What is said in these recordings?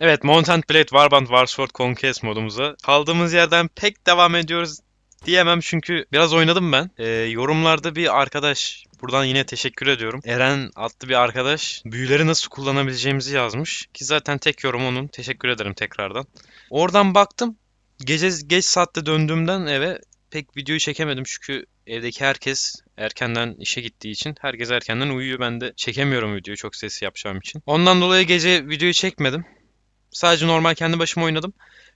Evet, Mountain Blade Warband Warsword Conquest modumuza kaldığımız yerden pek devam ediyoruz diyemem çünkü biraz oynadım ben. Ee, yorumlarda bir arkadaş, buradan yine teşekkür ediyorum. Eren adlı bir arkadaş büyüleri nasıl kullanabileceğimizi yazmış. Ki zaten tek yorum onun. Teşekkür ederim tekrardan. Oradan baktım. Gece geç saatte döndüğümden eve pek videoyu çekemedim çünkü evdeki herkes erkenden işe gittiği için herkes erkenden uyuyor. Ben de çekemiyorum videoyu çok ses yapacağım için. Ondan dolayı gece videoyu çekmedim. Sadece normal kendi başıma oynadım.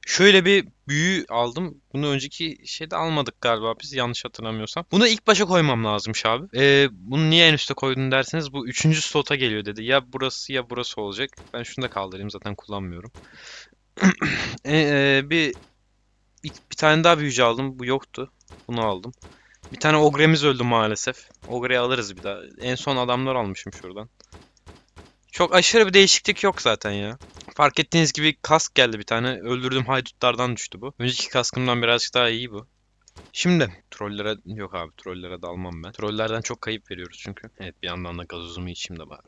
Şöyle bir büyü aldım. Bunu önceki şeyde almadık galiba biz yanlış hatırlamıyorsam. Bunu ilk başa koymam lazımmış abi. Ee, bunu niye en üste koydun derseniz bu üçüncü slota geliyor dedi. Ya burası ya burası olacak. Ben şunu da kaldırayım zaten kullanmıyorum. Ee, e, bir bir tane daha büyücü aldım. Bu yoktu. Bunu aldım. Bir tane ogremiz öldü maalesef. Ogre'yi alırız bir daha. En son adamlar almışım şuradan. Çok aşırı bir değişiklik yok zaten ya. Fark ettiğiniz gibi kask geldi bir tane. Öldürdüğüm haydutlardan düştü bu. Önceki kaskımdan birazcık daha iyi bu. Şimdi trollere yok abi trollere dalmam ben. Trollerden çok kayıp veriyoruz çünkü. Evet bir yandan da gazozumu içeyim de bari.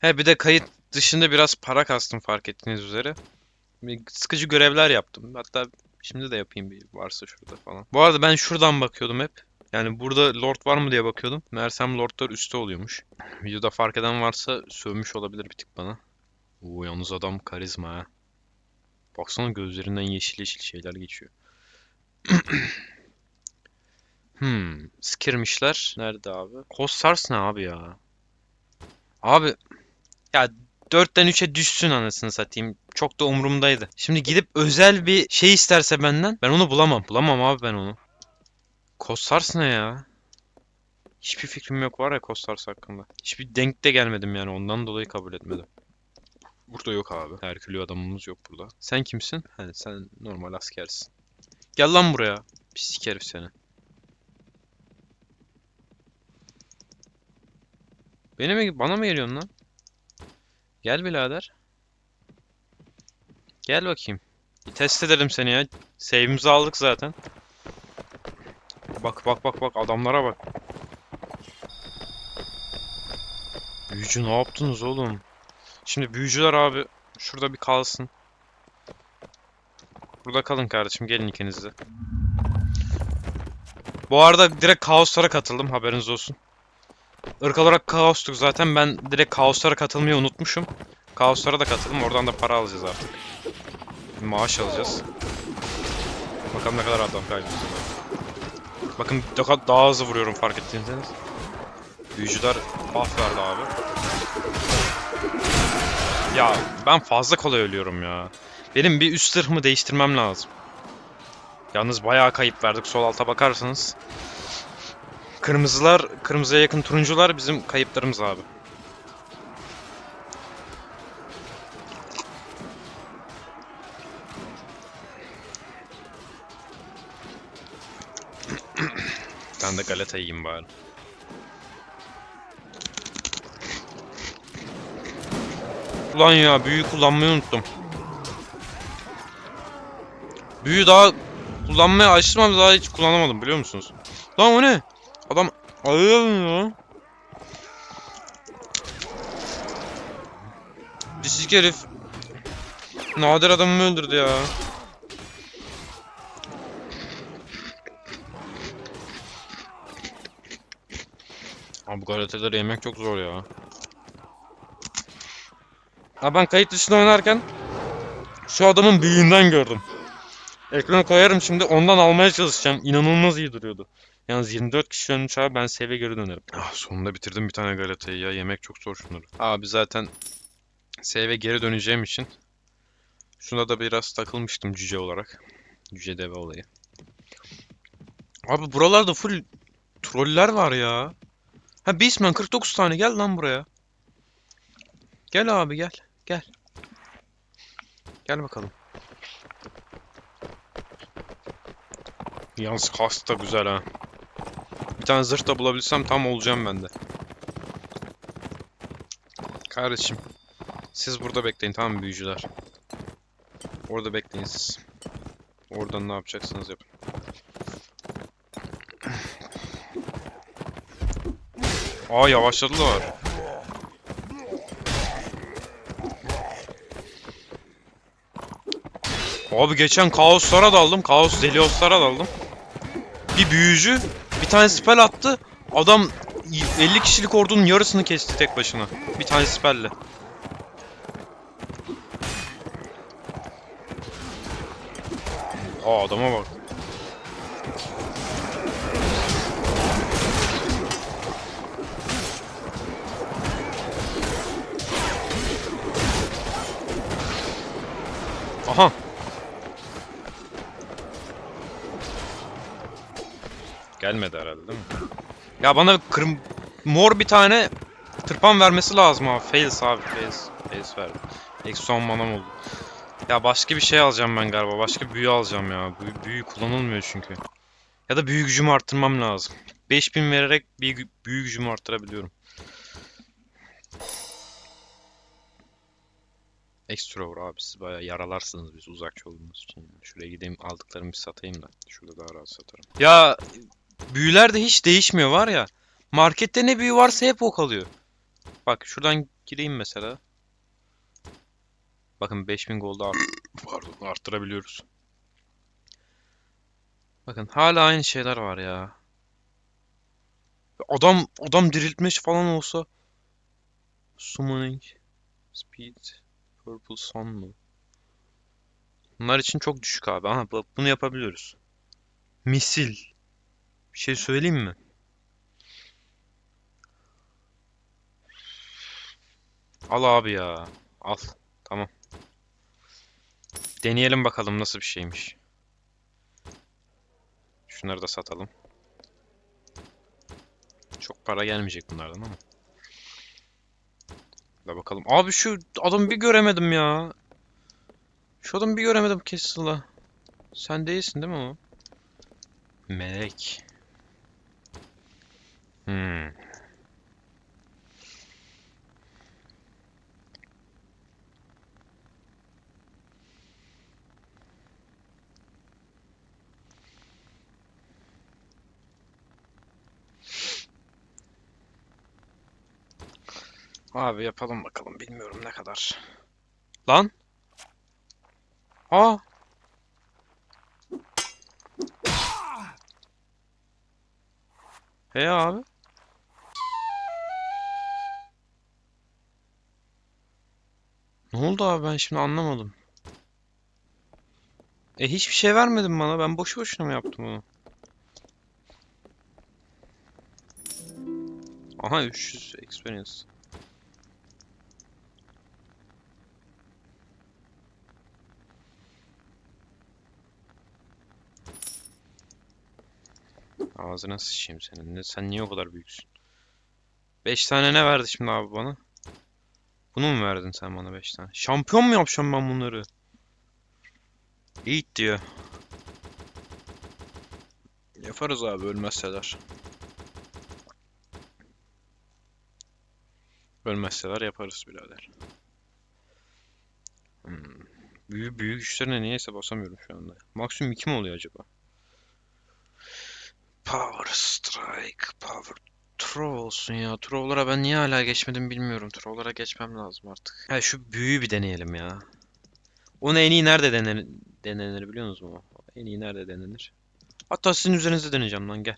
He bir de kayıt dışında biraz para kastım fark ettiğiniz üzere. Bir sıkıcı görevler yaptım. Hatta şimdi de yapayım bir varsa şurada falan. Bu arada ben şuradan bakıyordum hep. Yani burada lord var mı diye bakıyordum. Meğersem lordlar üstte oluyormuş. Videoda fark eden varsa sövmüş olabilir bir tık bana. Oo yalnız adam karizma ha. Baksana gözlerinden yeşil yeşil şeyler geçiyor. hmm. Skirmişler. Nerede abi? Kostars ne abi ya? Abi. Ya 4'ten 3'e düşsün anasını satayım. Çok da umurumdaydı. Şimdi gidip özel bir şey isterse benden ben onu bulamam. Bulamam abi ben onu. Kostars ne ya? Hiçbir fikrim yok var ya Kostars hakkında. Hiçbir denk de gelmedim yani ondan dolayı kabul etmedim. Burada yok abi. Herkülü adamımız yok burada. Sen kimsin? He, sen normal askersin. Gel lan buraya. Pislik herif seni. Beni mi, bana mı geliyorsun lan? Gel birader. Gel bakayım. Bir test edelim seni ya. Save'imizi aldık zaten. Bak bak bak bak adamlara bak. Büyücü ne yaptınız oğlum? Şimdi büyücüler abi şurada bir kalsın. Burada kalın kardeşim gelin ikiniz. Bu arada direkt kaoslara katıldım haberiniz olsun. Irk olarak kaostuk zaten ben direkt kaoslara katılmayı unutmuşum. Kaoslara da katıldım oradan da para alacağız artık. Maaş alacağız. Bakalım ne kadar adam kaybediyoruz. Bakın daha, daha hızlı vuruyorum fark ettiyseniz. Büyücüler buff verdi abi. Ya ben fazla kolay ölüyorum ya. Benim bir üst zırhımı değiştirmem lazım. Yalnız bayağı kayıp verdik sol alta bakarsanız. Kırmızılar, kırmızıya yakın turuncular bizim kayıplarımız abi. Ben de galeta yiyeyim bari. Ulan ya büyü kullanmayı unuttum. Büyü daha kullanmaya alıştırmam daha hiç kullanamadım biliyor musunuz? Lan o ne? Adam ayıyor ya. Pislik herif. Nadir adamımı öldürdü ya. Abi bu galateleri yemek çok zor ya. Ha ben kayıt dışında oynarken şu adamın büyüğünden gördüm. Ekrana koyarım şimdi ondan almaya çalışacağım. İnanılmaz iyi duruyordu. Yalnız 24 kişi ölmüş abi ben save geri dönerim. Ah sonunda bitirdim bir tane galatayı ya. Yemek çok zor şunları. Abi zaten save geri döneceğim için şuna da biraz takılmıştım cüce olarak. Cüce deve olayı. Abi buralarda full troller var ya. Ha Beastman 49 tane gel lan buraya. Gel abi gel. Gel. Gel bakalım. Yalnız kask da güzel ha. Bir tane zırh da bulabilsem tam olacağım ben de. Kardeşim. Siz burada bekleyin tamam mı büyücüler? Orada bekleyin siz. Oradan ne yapacaksınız yapın. Aa yavaşladılar. Abi geçen kaoslara daldım. Kaos delioslara daldım. Bir büyücü bir tane spell attı. Adam 50 kişilik ordunun yarısını kesti tek başına. Bir tane spell'le. Aa adama bak. Gelmedi herhalde değil mi? Ya bana kırm mor bir tane tırpan vermesi lazım abi. Fails abi fails. Fails verdi. Eksi son manam oldu. Ya başka bir şey alacağım ben galiba. Başka büyü alacağım ya. Büyü, büyü kullanılmıyor çünkü. Ya da büyü gücümü arttırmam lazım. 5000 vererek gü- büyü gücümü arttırabiliyorum. Extrovert abi siz bayağı yaralarsınız biz uzakçı olduğumuz için. Şuraya gideyim aldıklarımı bir satayım da. Şurada daha rahat satarım. Ya büyüler de hiç değişmiyor var ya. Markette ne büyü varsa hep o kalıyor. Bak şuradan gireyim mesela. Bakın 5000 gold art pardon arttırabiliyoruz. Bakın hala aynı şeyler var ya. Adam adam diriltmiş falan olsa summoning speed purple sun mu? Bunlar için çok düşük abi. Bak bunu yapabiliyoruz. Misil. Bir şey söyleyeyim mi? Al abi ya. Al. Tamam. Deneyelim bakalım nasıl bir şeymiş. Şunları da satalım. Çok para gelmeyecek bunlardan ama. Da bakalım. Abi şu adamı bir göremedim ya. Şu adamı bir göremedim Castle'da. Sen değilsin değil mi o? Melek. Hmm. Abi yapalım bakalım. Bilmiyorum ne kadar. Lan. Aa. He abi. Ne oldu abi ben şimdi anlamadım. E hiçbir şey vermedin bana. Ben boşu boşuna mı yaptım bunu? Aha 300 experience. Ağzına sıçayım senin. Sen niye o kadar büyüksün? 5 tane ne verdi şimdi abi bana? Bunu mu verdin sen bana 5 tane? Şampiyon mu yapacağım ben bunları? Eat diyor. Yaparız abi ölmezseler. Ölmezseler yaparız birader. Hmm. Büyü, büyük güçlerine niyeyse basamıyorum şu anda. Maksimum 2 mi oluyor acaba? Power Strike, Power Throw olsun ya. Throw'lara ben niye hala geçmedim bilmiyorum. Throw'lara geçmem lazım artık. Ha şu büyüyü bir deneyelim ya. Onu en iyi nerede denenir, denenir biliyor musunuz mu? En iyi nerede denenir? Hatta sizin üzerinizde deneyeceğim lan gel.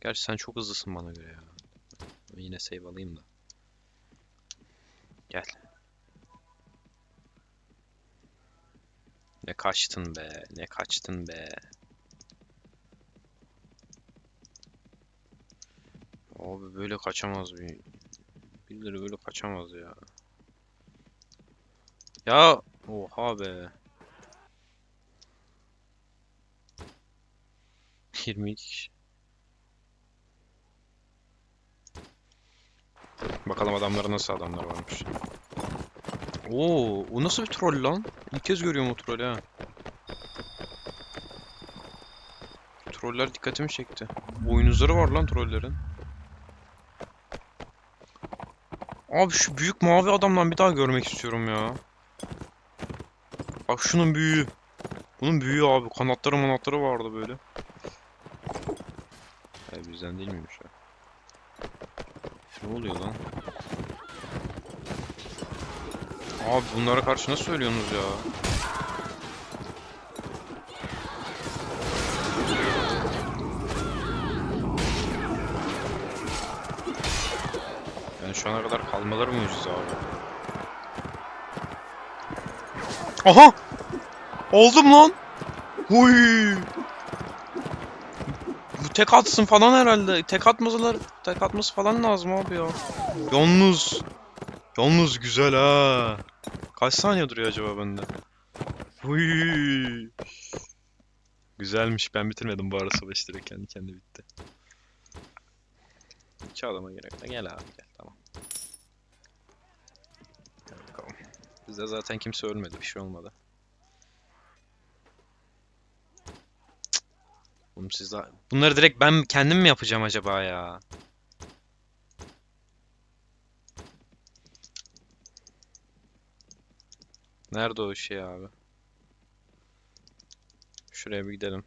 Gerçi sen çok hızlısın bana göre ya. Yine save alayım da. Gel. Ne kaçtın be, ne kaçtın be. Abi böyle kaçamaz bir. Birileri böyle kaçamaz ya. Ya oha be. 22 kişi. Bakalım adamları nasıl adamlar varmış. Oo, o nasıl bir troll lan? İlk kez görüyorum o trolü ha. Troller dikkatimi çekti. Boynuzları var lan trollerin. Abi şu büyük mavi adamdan bir daha görmek istiyorum ya. Bak şunun büyüğü. Bunun büyüğü abi. Kanatları manatları vardı böyle. Hayır bizden değil miymiş ya? Ne oluyor lan? Abi bunlara karşı nasıl söylüyorsunuz ya? Şu ana kadar kalmaları mı ucuz abi? Aha! Oldum lan! Huy! Bu tek atsın falan herhalde. Tek atmasalar, tek atması falan lazım abi ya. Yalnız, yalnız güzel ha. Kaç saniye duruyor acaba bende? Huy! Güzelmiş. Ben bitirmedim bu arada savaş direkt kendi kendine bitti. İki adama gerek gel abi. Gel bakalım. Bizde zaten kimse ölmedi bir şey olmadı. Oğlum siz daha... Bunları direkt ben kendim mi yapacağım acaba ya? Nerede o şey abi? Şuraya bir gidelim.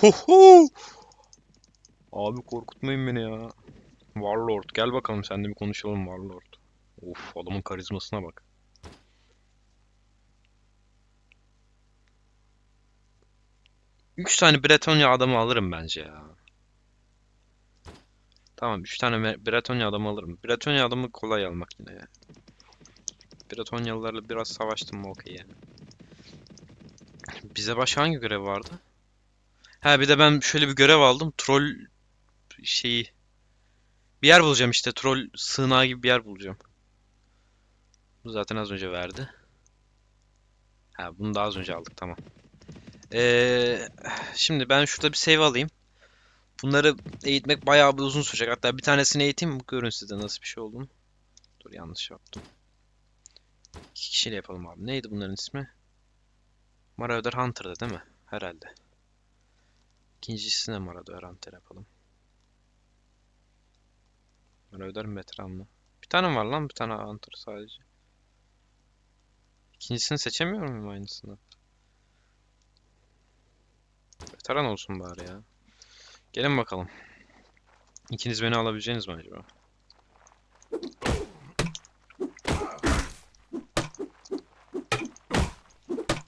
Huhu! Abi korkutmayın beni ya. Warlord gel bakalım seninle bir konuşalım Warlord. Of adamın karizmasına bak. Üç tane Bretonya adamı alırım bence ya. Tamam üç tane Bretonya adamı alırım. Bretonya adamı kolay almak yine ya. Bretonyalılarla biraz savaştım mı okey yani. Bize başka hangi görev vardı? Ha bir de ben şöyle bir görev aldım. Troll şeyi. Bir yer bulacağım işte. Troll sığınağı gibi bir yer bulacağım. Bu zaten az önce verdi. Ha bunu da az önce aldık tamam. Ee, şimdi ben şurada bir save alayım. Bunları eğitmek bayağı bir uzun sürecek. Hatta bir tanesini eğiteyim görün size nasıl bir şey olduğunu. Dur yanlış yaptım. İki kişiyle yapalım abi. Neydi bunların ismi? Marauder Hunter'da değil mi? Herhalde. İkincisine Marauder Hunter yapalım. Marauder mi veteran mı? Bir tane var lan bir tane Hunter sadece. İkincisini seçemiyor muyum aynısını? Veteran olsun bari ya. Gelin bakalım. İkiniz beni alabileceğiniz mi acaba?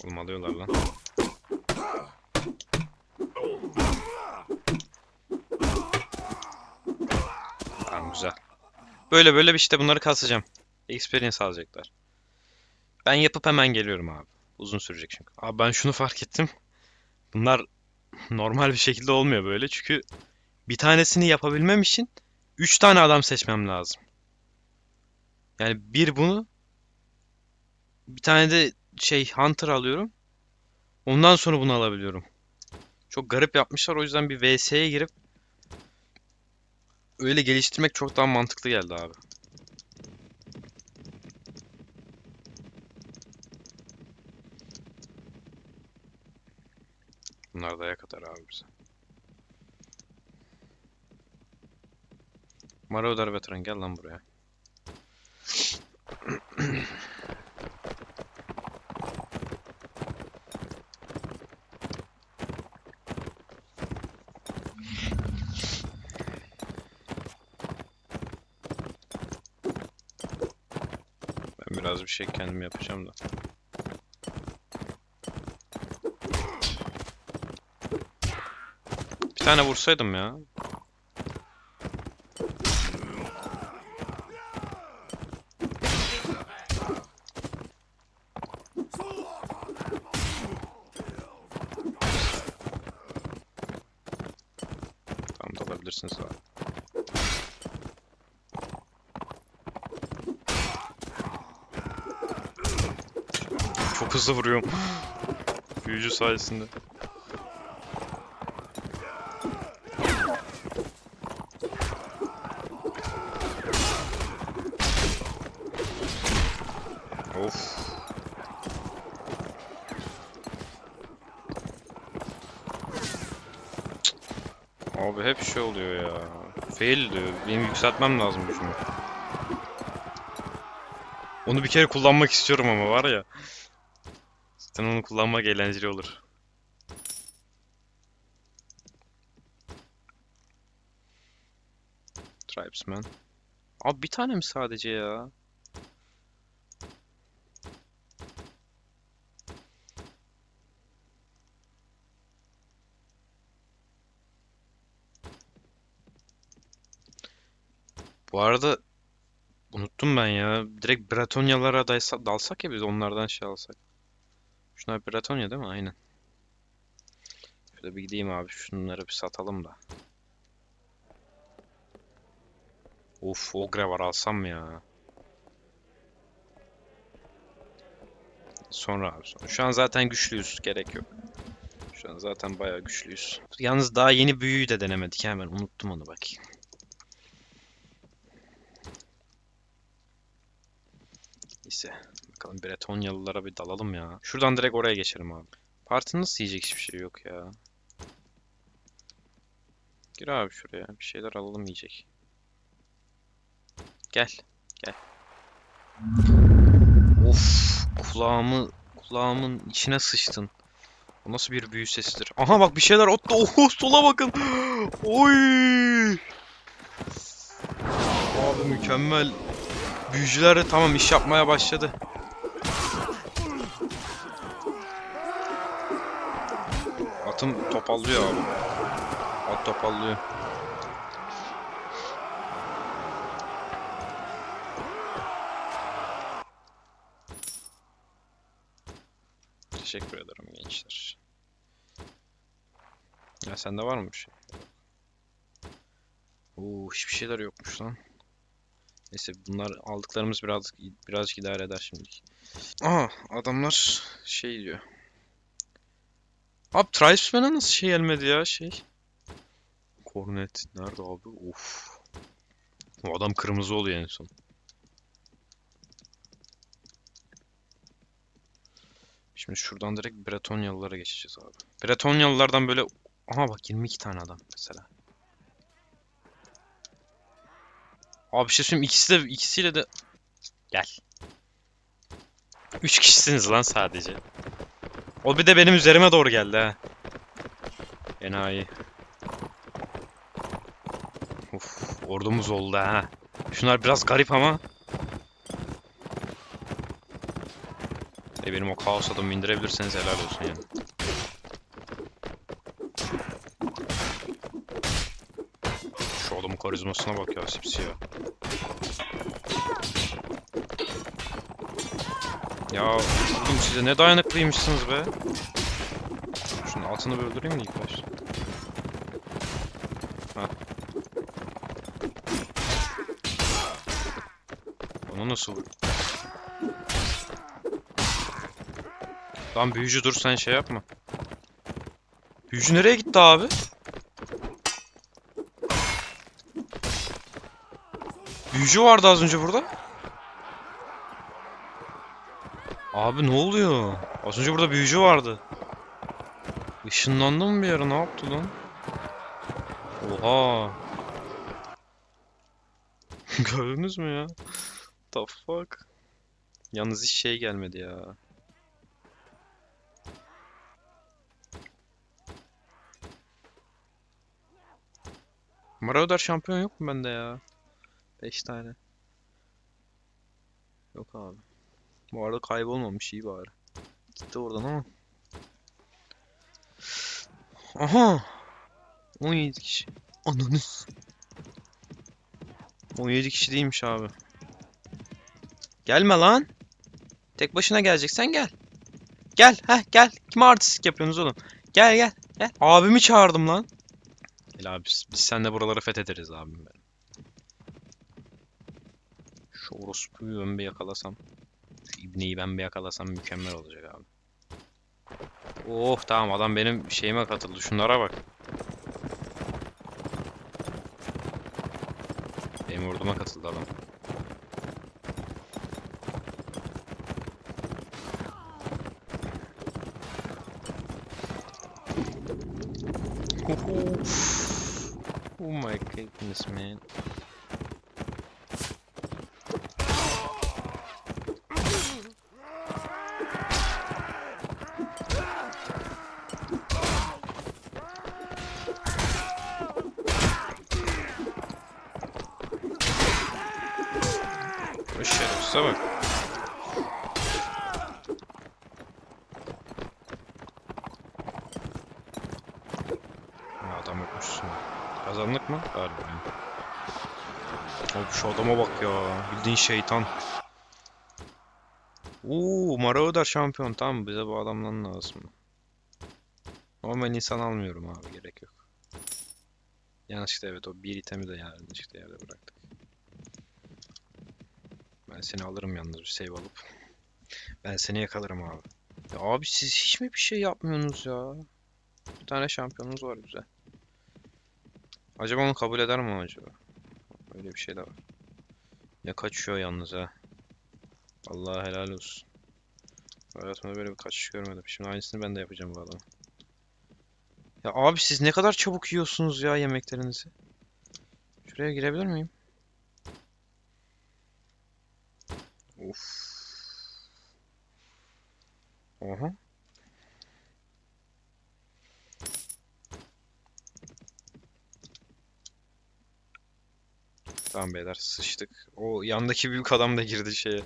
Oğlum alıyorlar lan. Tamam güzel. Böyle böyle bir işte bunları kasacağım. Experience alacaklar. Ben yapıp hemen geliyorum abi. Uzun sürecek çünkü. Abi ben şunu fark ettim. Bunlar normal bir şekilde olmuyor böyle. Çünkü bir tanesini yapabilmem için 3 tane adam seçmem lazım. Yani bir bunu bir tane de şey Hunter alıyorum. Ondan sonra bunu alabiliyorum. Çok garip yapmışlar. O yüzden bir VS'ye girip öyle geliştirmek çok daha mantıklı geldi abi. Bunlar daya kadar abi bize. Marauder veteran gel lan buraya. Ben biraz bir şey kendim yapacağım da. Bir tane vursaydım ya. Tamam da alabilirsiniz abi. Çok hızlı vuruyorum. Büyücü sayesinde. Of. Abi hep şey oluyor ya. Fail diyor. Benim yükseltmem lazım gücümü. Onu bir kere kullanmak istiyorum ama var ya. Zaten onu kullanmak eğlenceli olur. Tribesman. Abi bir tane mi sadece ya? Bu arada unuttum ben ya. Direkt Bretonyalara daysa- dalsak ya biz onlardan şey alsak. Şunlar Bretonya değil mi? Aynen. Şöyle bir gideyim abi. Şunları bir satalım da. Of, Ogre var alsam ya? Sonra abi sonra. Şu an zaten güçlüyüz. Gerek yok. Şu an zaten bayağı güçlüyüz. Yalnız daha yeni büyüyü de denemedik. Hemen unuttum onu bakayım. Neyse. Bakalım Bretonyalılara bir dalalım ya. Şuradan direkt oraya geçelim abi. Parti nasıl yiyecek hiçbir şey yok ya. Gir abi şuraya. Bir şeyler alalım yiyecek. Gel. Gel. Of. Kulağımı kulağımın içine sıçtın. O nasıl bir büyü sesidir? Aha bak bir şeyler attı. Oho sola bakın. Oy. Abi mükemmel. Büyücüler de tamam iş yapmaya başladı. Atım topallıyor abi. At topallıyor. Teşekkür ederim gençler. Ya sende var mı bir şey? Oo, hiçbir şeyler yokmuş lan. Neyse bunlar aldıklarımız biraz birazcık idare eder şimdilik. Aha adamlar şey diyor. Abi Tribesman'a nasıl şey gelmedi ya şey? Kornet nerede abi? Of. O adam kırmızı oluyor en son. Şimdi şuradan direkt Bretonyalılara geçeceğiz abi. Bretonyalılardan böyle... Aha bak 22 tane adam mesela. Abi bir şey söyleyeyim ikisi de ikisiyle de... Gel. 3 kişisiniz lan sadece. O bir de benim üzerime doğru geldi ha. Enayi. Uf, ordumuz oldu ha. Şunlar biraz garip ama. E benim o kaos adamı indirebilirseniz helal olsun yani. Şu adamın karizmasına bak ya sipsiyah. Ya oğlum size ne dayanıklıymışsınız be. Şunun altını bir öldüreyim mi ilk başta? Onu nasıl? Lan büyücü dur sen şey yapma. Büyücü nereye gitti abi? Büyücü vardı az önce burada. Abi ne oluyor? Az önce burada büyücü vardı. Işınlandı mı bir ara? Ne yaptı lan? Oha. Gördünüz mü ya? The fuck? Yalnız hiç şey gelmedi ya. Marauder şampiyon yok mu bende ya? 5 tane. Yok abi. Bu arada kaybolmamış iyi bari. Gitti oradan ama. Aha! 17 kişi. Ananız. 17 kişi değilmiş abi. Gelme lan. Tek başına geleceksen gel. Gel, heh gel. Kime artistlik yapıyorsunuz oğlum? Gel gel gel. Abimi çağırdım lan. Gel abi biz, biz seninle buraları fethederiz abim benim. Şu orospuyu ben bir yakalasam. Şu ben bir yakalasam mükemmel olacak abi. Oh tamam adam benim şeyime katıldı. Şunlara bak. Benim orduma katıldı adam. Oh my goodness man. Bu şerefsize bak. Ha, adam yokmuş üstünde. Kazandık mı? Galiba. Abi şu adama bak ya. Bildiğin şeytan. Uuu Marauder şampiyon. Tamam bize bu adamdan lazım. Ben insan almıyorum abi gerek yok. Yanlışlıkla evet o bir itemi de yanlışlıkla yerde bıraktık. Ben seni alırım yalnız bir save alıp. Ben seni yakalarım abi. Ya abi siz hiç mi bir şey yapmıyorsunuz ya? Bir tane şampiyonunuz var güzel. Acaba onu kabul eder mi acaba? Öyle bir şey de var. Ne kaçıyor yalnız ha. Allah helal olsun. Hayatımda böyle bir kaçış görmedim. Şimdi aynısını ben de yapacağım bu adama. Ya abi siz ne kadar çabuk yiyorsunuz ya yemeklerinizi. Şuraya girebilir miyim? Of. Oha. Tamam beyler sıçtık. O yandaki büyük adam da girdi şeye.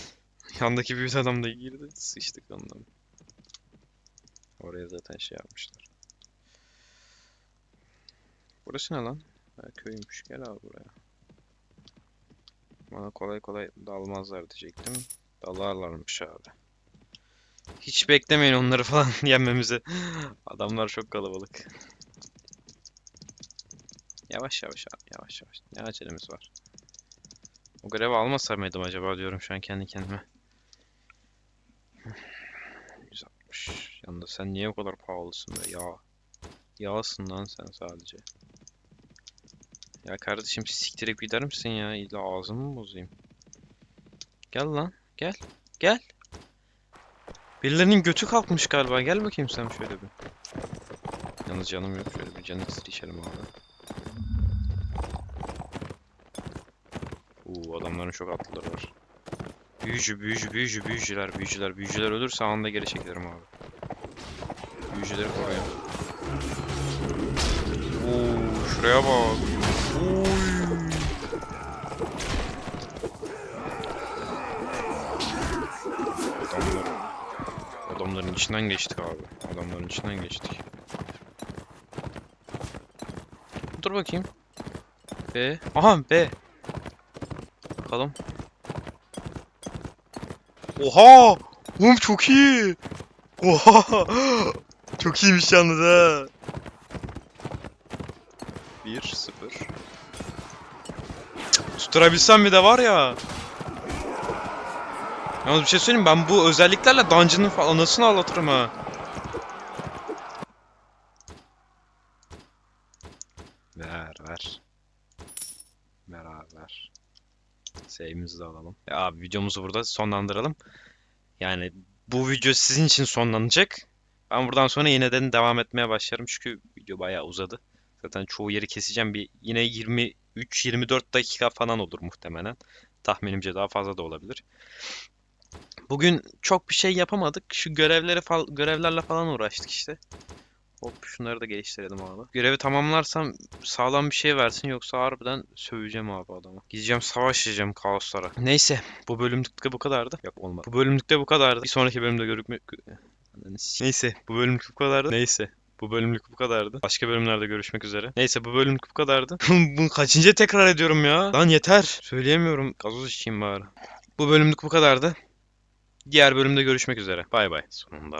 Yandaki büyük adam da girdi. Sıçtık ondan. Oraya zaten şey yapmışlar. Burası ne lan? Köymüş. Gel abi buraya. Bana kolay kolay dalmazlar diyecektim. Dalarlarmış abi. Hiç beklemeyin onları falan yenmemizi. Adamlar çok kalabalık. Yavaş yavaş abi, yavaş yavaş. Ne acelemiz var? O görevi almasa mıydım acaba diyorum şu an kendi kendime. 160. Yanında sen niye o kadar pahalısın be ya? Yağsın lan sen sadece. Ya kardeşim siktirip gider misin ya? İlla ağzımı mı bozayım? Gel lan. Gel. Gel. Birilerinin götü kalkmış galiba. Gel bakayım sen şöyle bir. Yalnız canım yok. Şöyle bir can iksiri içelim abi. Uuu adamların çok atlıları var. Büyücü, büyücü, büyücü, büyücüler, büyücüler, büyücüler ölürse anında geri çekilirim abi. Büyücüleri koruyun. Oo, şuraya bak. Oy. Adamlar. Adamların içinden geçtik abi. Adamların içinden geçtik. Dur bakayım. B. Aha B. Bakalım. Oha! Oğlum çok iyi. Oha! Çok iyiymiş yalnız ha. 1 0 Tutturabilsem bir de var ya. Yalnız bir şey söyleyeyim ben bu özelliklerle dungeon'ın falan anasını ağlatırım ha. De alalım. Ya abi videomuzu burada sonlandıralım. Yani bu video sizin için sonlanacak. Ben buradan sonra yineden devam etmeye başlarım çünkü video bayağı uzadı. Zaten çoğu yeri keseceğim bir yine 23-24 dakika falan olur muhtemelen. Tahminimce daha fazla da olabilir. Bugün çok bir şey yapamadık. Şu görevleri fal görevlerle falan uğraştık işte. Hop şunları da geliştirelim abi. Görevi tamamlarsam sağlam bir şey versin yoksa harbiden söveceğim abi adamı. Gideceğim savaşacağım kaoslara. Neyse bu bölümlükte bu kadardı. Yok olmadı. Bu bölümlükte bu kadardı. Bir sonraki bölümde görükme... Ananı s- Neyse bu bölümlük bu kadardı. Neyse. Bu bölümlük bu kadardı. Başka bölümlerde görüşmek üzere. Neyse bu bölümlük bu kadardı. Bunu kaçıncı tekrar ediyorum ya? Lan yeter. Söyleyemiyorum. Gazoz içeyim bari. Bu bölümlük bu kadardı. Diğer bölümde görüşmek üzere. Bay bay. Sonunda.